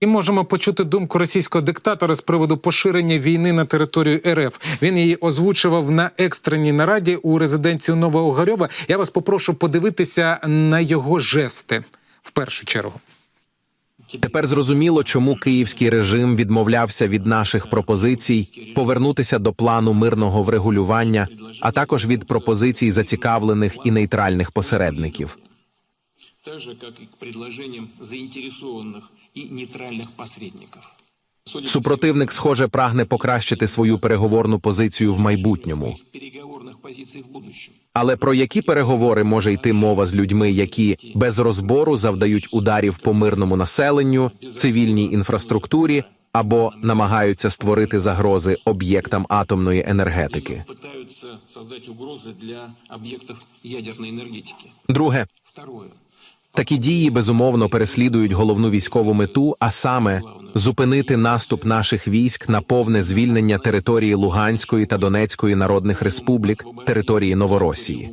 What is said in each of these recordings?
І можемо почути думку російського диктатора з приводу поширення війни на територію РФ. Він її озвучував на екстреній нараді у резиденції Новоогарьова. Я вас попрошу подивитися на його жести в першу чергу. Тепер зрозуміло, чому київський режим відмовлявся від наших пропозицій повернутися до плану мирного врегулювання, а також від пропозицій зацікавлених і нейтральних посередників так же, как и к предложениям заинтересованных и нейтральных посредников. Судя по Супротивник, схоже, прагне покращити свою переговорну позицію в майбутньому. своих переговорных позиций в будущем. Але про які переговори може йти мова з людьми, які без розбору завдають ударів по мирному населенню, цивільній інфраструктурі або намагаються створити загрози об'єктам атомної енергетики? Пытаются создать угрозы для объектов ядерной энергетики. Друге, Второе. Такі дії безумовно переслідують головну військову мету, а саме зупинити наступ наших військ на повне звільнення території Луганської та Донецької народних республік, території Новоросії.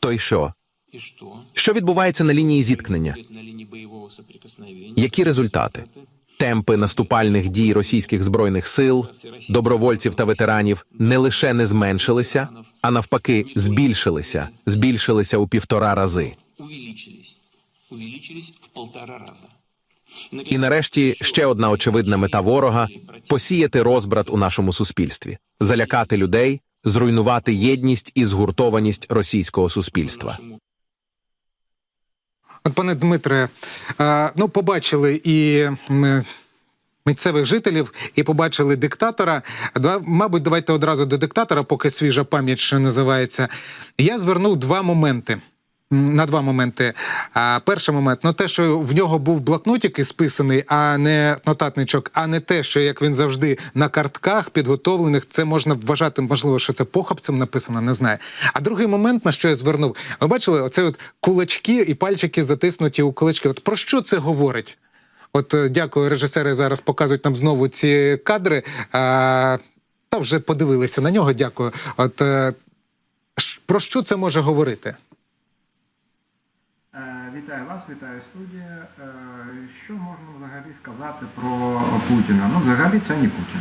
То й що? Що відбувається на лінії зіткнення? Які результати? Темпи наступальних дій російських збройних сил, добровольців та ветеранів не лише не зменшилися, а навпаки, збільшилися, збільшилися у півтора рази. І нарешті ще одна очевидна мета ворога посіяти розбрат у нашому суспільстві, залякати людей, зруйнувати єдність і згуртованість російського суспільства. От, пане Дмитре, е, ну побачили і. Місцевих жителів і побачили диктатора. Два- Мабуть, давайте одразу до диктатора, поки свіжа пам'ять ще називається. Я звернув два моменти. На два моменти. Перший момент ну те, що в нього був блокнотик ісписаний, а не нотатничок, а не те, що як він завжди на картках підготовлених, це можна вважати, можливо, що це похабцем написано, не знаю. А другий момент, на що я звернув, ви бачили, оце от кулачки і пальчики затиснуті у кулачки. От про що це говорить? От е, дякую, режисери зараз показують нам знову ці кадри. А, та вже подивилися на нього. Дякую. От е, про що це може говорити? Вітаю вас, вітаю студія. Е, Що можна взагалі сказати про Путіна? Ну, взагалі це не Путін.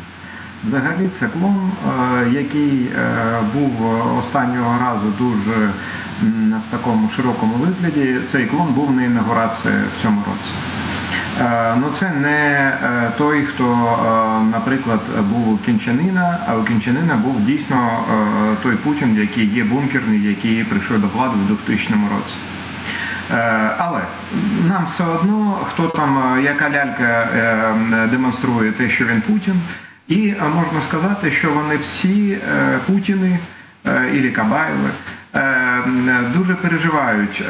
Взагалі це клон, е, який е, був останнього разу дуже в такому широкому вигляді. Цей клон був на інаугурації в цьому році. Ну, це не той, хто, наприклад, був у Кінчанина, а у Кінчанина був дійсно той Путін, який є бункерний, який прийшов до влади в 2000 році. Е, Але нам все одно, хто там, е, яка лялька е, демонструє те, що він Путін, і можна сказати, що вони всі Путіни і Кабаєви дуже переживають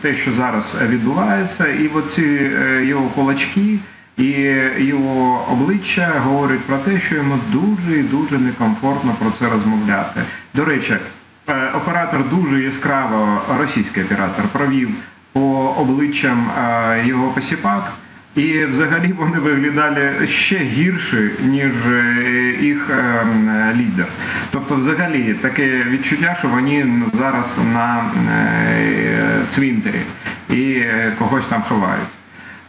те, що зараз відбувається, і оці його кулачки. І його обличчя говорять про те, що йому дуже і дуже некомфортно про це розмовляти. До речі, Оператор дуже яскраво, російський оператор, провів по обличчям е, його посіпак, і взагалі вони виглядали ще гірше, ніж е, їх е, лідер. Тобто, взагалі, таке відчуття, що вони зараз на е, цвинтарі і е, когось там ховають.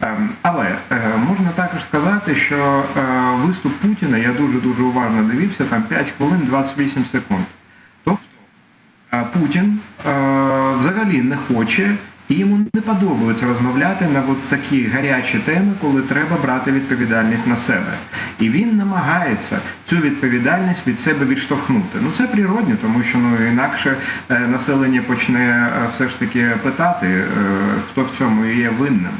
Ем, Але е, можна також сказати, що е, виступ Путіна я дуже дуже уважно дивився, там 5 хвилин 28 секунд. Путін е, взагалі не хоче і йому не подобається розмовляти на от такі гарячі теми, коли треба брати відповідальність на себе. І він намагається цю відповідальність від себе відштовхнути. Ну це природньо, тому що ну інакше е, населення почне е, все ж таки питати, е, хто в цьому є винним.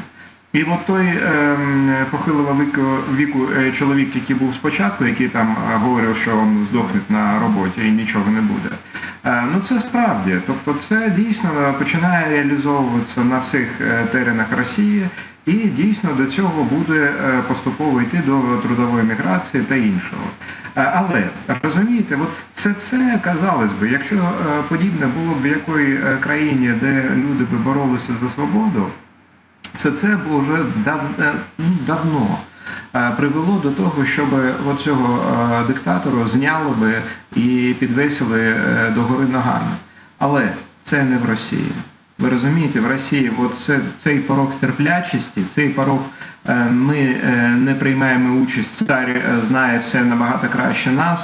І от той ем, похилого віку, віку е, чоловік, який був спочатку, який там е, говорив, що він здохне на роботі і нічого не буде. Е, ну це справді, тобто це дійсно е, починає реалізовуватися на всіх е, теренах Росії, і дійсно до цього буде поступово йти до трудової міграції та іншого. Але розумієте, от все це казалось би, якщо подібне було б в якої країні, де люди би боролися за свободу. Все це було вже дав, ну, давно привело до того, щоб оцього е, диктатору зняли би і підвесили е, догори ногами. Але це не в Росії. Ви розумієте, в Росії це, цей порог терплячості, цей порог е, ми е, не приймаємо участь, цар е, знає все набагато краще нас,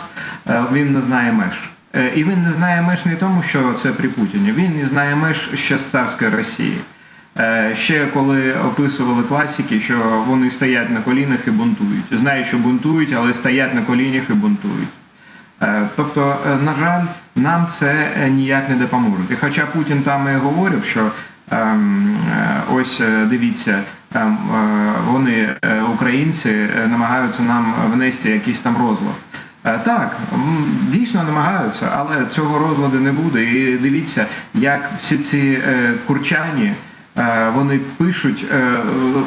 е, він не знає меж. Е, І він не знає меж не тому, що це при Путіні, він не знає меж ще з царської Росії. Е, Ще коли описували класики, що вони стоять на колінах і бунтують. Знають, що бунтують, але стоять на колінах і бунтують. Е, Тобто, е, на жаль, нам це ніяк не допоможе. І хоча Путін там і говорив, що ем, ось дивіться, ем, вони, українці, намагаються нам внести якийсь там розлад. Так, дійсно намагаються, але цього розладу не буде. І дивіться, як всі ці курчані вони пишуть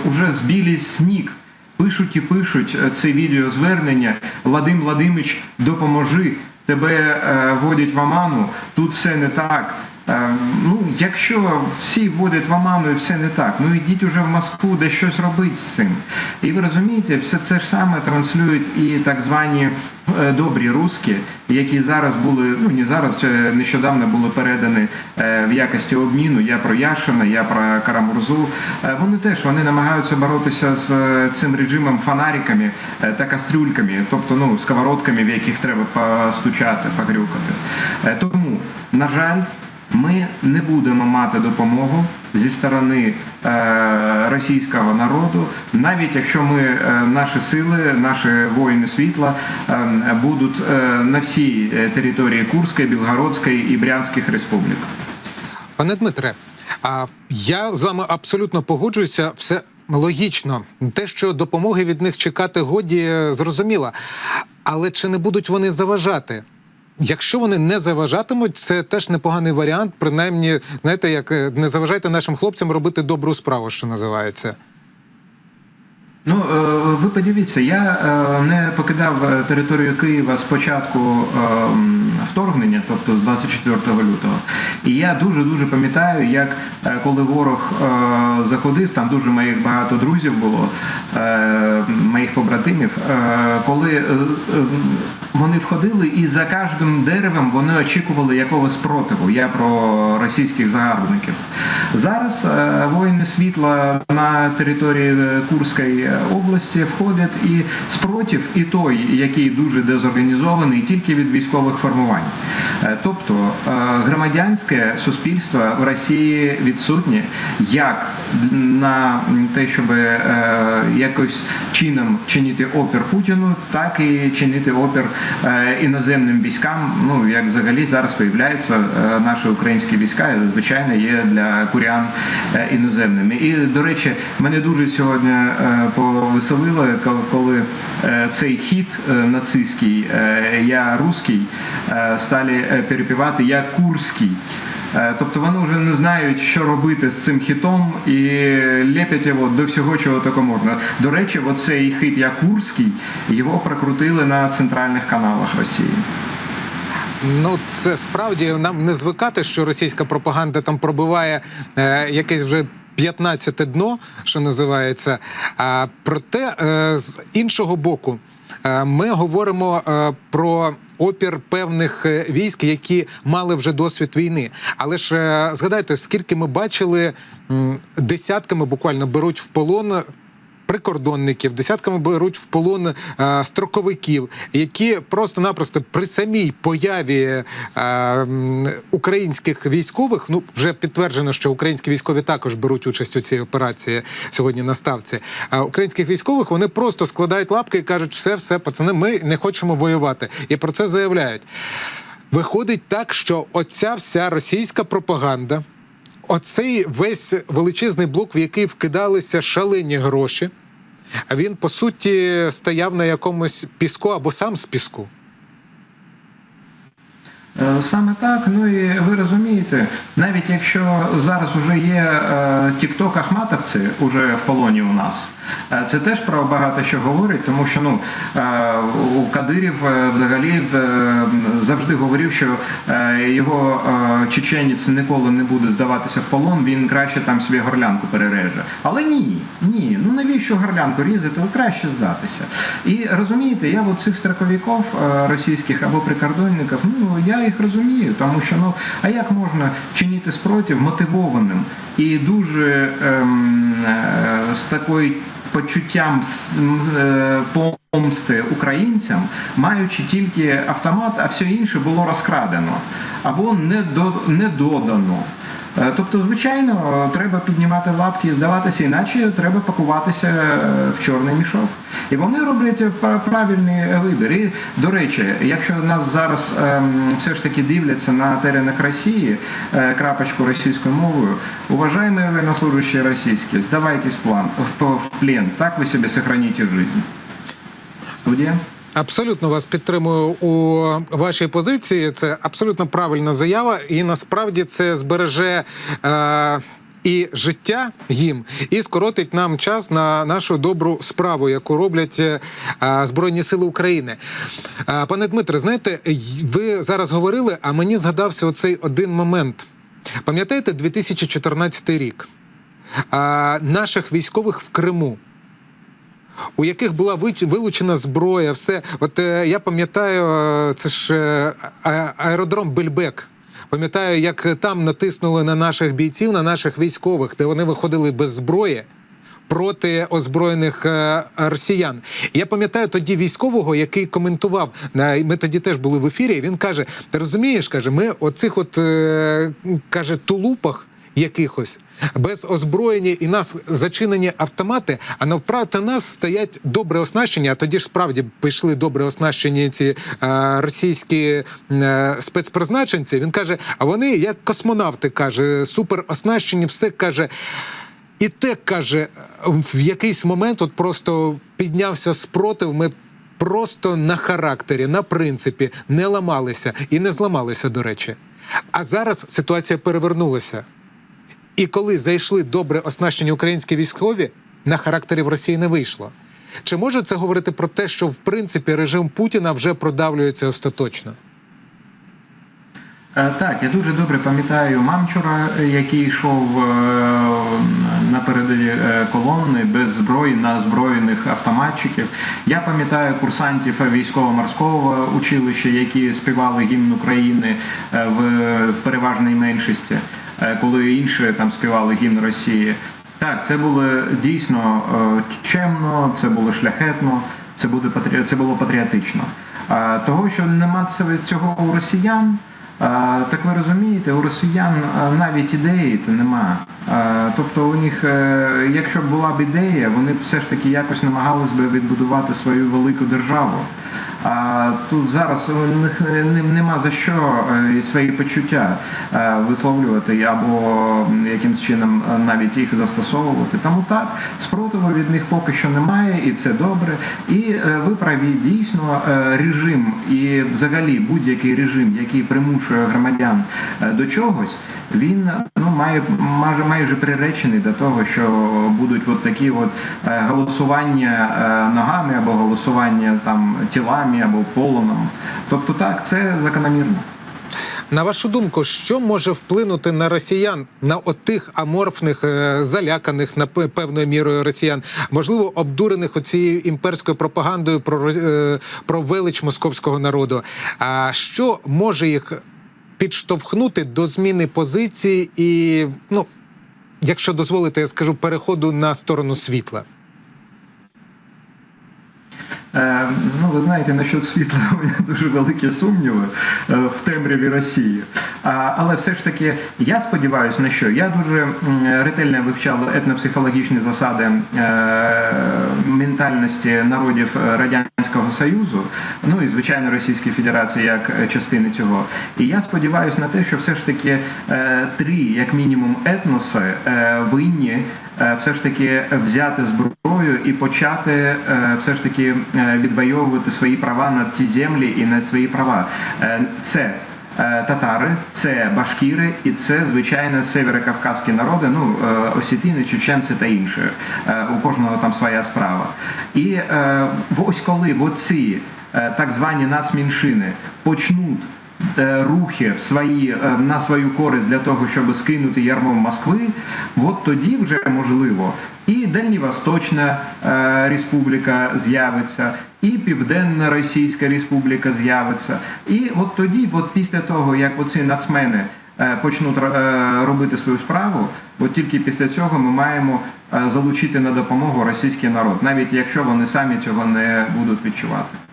уже з збілий сніг. Пишуть і пишуть е, це відеозвернення. Владим Владимич, допоможи, тебе водять в оману, тут все не так. Е, ну, якщо всі вводять в оману і все не так, ну йдіть уже в Москву, де щось робить з цим. І ви розумієте, все це ж саме транслюють і так звані е, добрі русські, які зараз були, ну не зараз, ще нещодавно були передані е, в якості обміну. Я про Яшина, я про Карамурзу. Е, Вони теж вони намагаються боротися з е, цим режимом фонариками е, та кастрюльками, тобто ну сковородками, в яких треба постучати, погрюкати. Е, Тому, на жаль. Ми не будемо мати допомогу зі сторони е, російського народу, навіть якщо ми е, наші сили, наші воїни світла е, будуть на всій території Курської, Білгородської і Брянських республік. Пане Дмитре, а я з вами абсолютно погоджуюся. Все логічно. Те, що допомоги від них чекати годі, зрозуміло. Але чи не будуть вони заважати? Якщо вони не заважатимуть, це теж непоганий варіант. Принаймні, знаєте, як е, не заважайте нашим хлопцям робити добру справу, що називається. Ну, е, ви подивіться, я е, не покидав е, територію Києва з початку вторгнення, тобто з 24 лютого. І я дуже дуже пам'ятаю, як коли ворог заходив, там дуже моїх багато друзів було, моїх побратимів, коли вони входили і за кожним деревом вони очікували якогось спротиву. Я про російських загарбників. Зараз воїни світла на території Курської області входять і спротив, і той, який дуже дезорганізований, тільки від військових формувань. Е, Тобто е, громадянське суспільство в Росії відсутнє як на те, щоб е, якось чином чинити опір Путіну, так і чинити опір іноземним військам. Ну як взагалі зараз виявляється, наші українські війська звичайно є для курян іноземними. І до речі, мене дуже сьогодні е, повеселило, коли- е, цей хіт е, нацистський е, Я русський стали перепівати Я курський. Тобто вони вже не знають, що робити з цим хітом і лепять його до всього, чого тільки можна. До речі, оцей хит Я Курський його прокрутили на центральних каналах Росії. Ну, це справді нам не звикати, що російська пропаганда там пробиває е, якесь вже. 15 дно, що називається. А проте е, з іншого боку, е, ми говоримо е, про опір певних військ, які мали вже досвід війни. Але ж згадайте, скільки ми бачили десятками буквально беруть в полон прикордонників, десятками беруть в полон е, строковиків, які просто-напросто при самій появі е, українських військових, ну вже підтверджено, що українські військові також беруть участь у цій операції сьогодні на ставці. Е, українських військових вони просто складають лапки і кажуть, все, все, пацани, ми не хочемо воювати. І про це заявляють. Виходить так, що оця вся російська пропаганда. Оцей весь величезний блок, в який вкидалися шалені гроші, він по суті стояв на якомусь піску або сам з піску. Е, Саме так, ну і ви розумієте, навіть якщо зараз вже є тікток ахматовці уже в полоні у нас, е, це теж про багато що говорить, тому що ну е, у Кадирів е, взагалі е, завжди говорив, що е, його е, чеченець ніколи не буде здаватися в полон, він краще там собі горлянку перереже. Але ні, ні, ну навіщо горлянку різати? Ви краще здатися. І розумієте, я от цих строковиків е, російських або прикордонників, ну я їх розумію, тому що ну а як можна чинити спротив мотивованим? І дуже ем, е, з такою почуттям е, е, помсти українцям, маючи тільки автомат, а все інше було розкрадено або не, додано. Е, Тобто, звичайно, треба піднімати лапки і здаватися, іначе треба пакуватися е, в чорний мішок. І вони роблять е, пра- правильний вибір. І, до речі, якщо нас зараз ем, все ж таки дивляться на теренах Росії, е, крапочку російською мовою, уважаемые военнослужащие российские, сдавайтесь в, план, в, в плен, так вы себе сохраните жизнь. Студія? Абсолютно вас підтримую у вашій позиції. Це абсолютно правильна заява, і насправді це збереже. Е- і життя їм, і скоротить нам час на нашу добру справу, яку роблять е, Збройні Сили України. Е, пане Дмитре, знаєте, ви зараз говорили, а мені згадався оцей один момент. Пам'ятаєте, 2014 рік? Наших військових в Криму у яких була вилучена зброя, все. От е, я пам'ятаю, е, це ж е, аеродром Бельбек. Пам'ятаю, як там натиснули на наших бійців, на наших військових, де вони виходили без зброї. Проти озброєних росіян. Я пам'ятаю тоді військового, який коментував. Ми тоді теж були в ефірі. Він каже: Ти розумієш, каже, ми оцих, от каже, тулупах якихось без озброєння і нас зачинені автомати, а навпроти нас стоять добре оснащені. А тоді ж справді пішли добре оснащені ці е, російські е, спецпризначенці. Він каже: а вони як космонавти каже, супер оснащені, все каже. І те каже, в якийсь момент от просто піднявся спротив. Ми просто на характері, на принципі не ламалися і не зламалися, до речі. А зараз ситуація перевернулася. І коли зайшли добре оснащені українські військові, на характері в Росії не вийшло. Чи може це говорити про те, що в принципі режим Путіна вже продавлюється остаточно? Е, Так, я дуже добре пам'ятаю Мамчура, який йшов е, напереди е, колони без зброї на озброєних автоматчиків. Я пам'ятаю курсантів військово-морського училища, які співали гімн України в переважній меншості, коли інші там співали гімн Росії. Так, це було дійсно е, чемно, це було шляхетно, це буде це було патріотично. Того, що нема цього у росіян. Так ви розумієте, у росіян навіть ідеї то нема. Тобто у них, е, якщо б була б ідея, вони б все ж таки якось намагались би відбудувати свою велику державу. А тут зараз е, ним нема за що е, свої почуття е, висловлювати або якимсь чином е, навіть їх застосовувати. Тому так, спротиву від них поки що немає, і це добре. І е, ви праві, дійсно е, режим і взагалі будь-який режим, який примушує громадян е, до чогось, він ну має майже майже приречений до того, що будуть от такі от е, голосування е, ногами або голосування там тілами або полоном. Тобто так, це закономірно. На вашу думку, що може вплинути на росіян, на отих аморфних, е, заляканих на певною мірою росіян, можливо, обдурених оцією імперською пропагандою про, е, про велич московського народу? А що може їх підштовхнути до зміни позиції і, ну, якщо дозволите, я скажу, переходу на сторону світла? Е, Ну, ви знаєте, насчет світла у мене дуже великі сумніви е, в темряві Росії. Але все ж таки, я сподіваюся на що? Я дуже ретельно вивчав етнопсихологічні засади е, ментальності народів Радянського Союзу, ну і звичайно Російської Федерації як частини цього. І я сподіваюся на те, що все ж таки три, як мінімум, етноси винні все ж таки взяти зброю і почати е, все ж таки е, відвоювати свої права на ті землі і на свої права. Е, Це е, татари, це башкіри і це звичайно северокавказькі народи, ну е, осетини, чеченці та інші. Е, У кожного там своя справа. І е, ось коли оці е, так звані нацменшини почнуть е, рухи в свої, е, на свою користь для того, щоб скинути ярмо Москви, от тоді вже можливо і Дальньовосточна е, республіка з'явиться, і Південна Російська Республіка з'явиться. І от тоді, от після того, як оці нацмени е, почнуть е, робити свою справу, от тільки після цього ми маємо е, залучити на допомогу російський народ, навіть якщо вони самі цього не будуть відчувати.